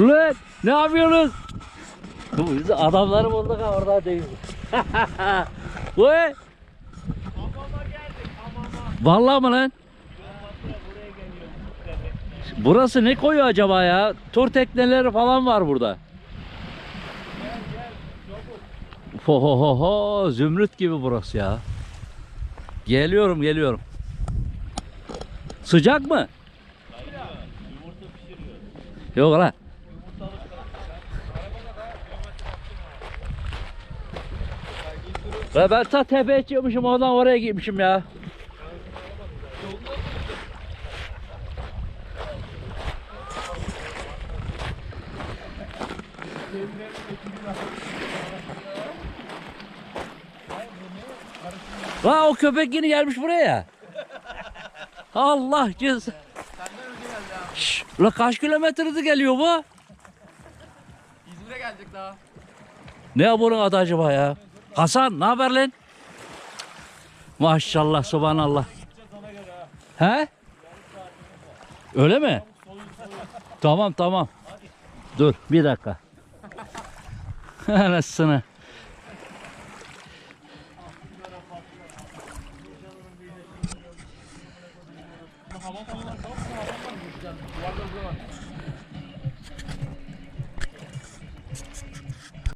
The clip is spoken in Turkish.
Lan ne yapıyorsunuz? Biz adamları bulduk ha orada değil. Vay. Hamama. Vallahi mı lan? Burası ne koyu acaba ya? Tur tekneleri falan var burada. Ho ho ho ho zümrüt gibi burası ya. Geliyorum geliyorum. Sıcak mı? Pişiriyor. Yok lan. Ve ben ta tepeye çıkmışım oradan oraya gitmişim ya. La o köpek yine gelmiş buraya. Allah cız. Şşş, la kaç kilometrede geliyor bu? İzmir'e gelecek daha. Ne bunun adı acaba ya? Hasan ne haber lan? Maşallah subhanallah. He? Öyle mi? Tamam tamam. Dur bir dakika. Anasını.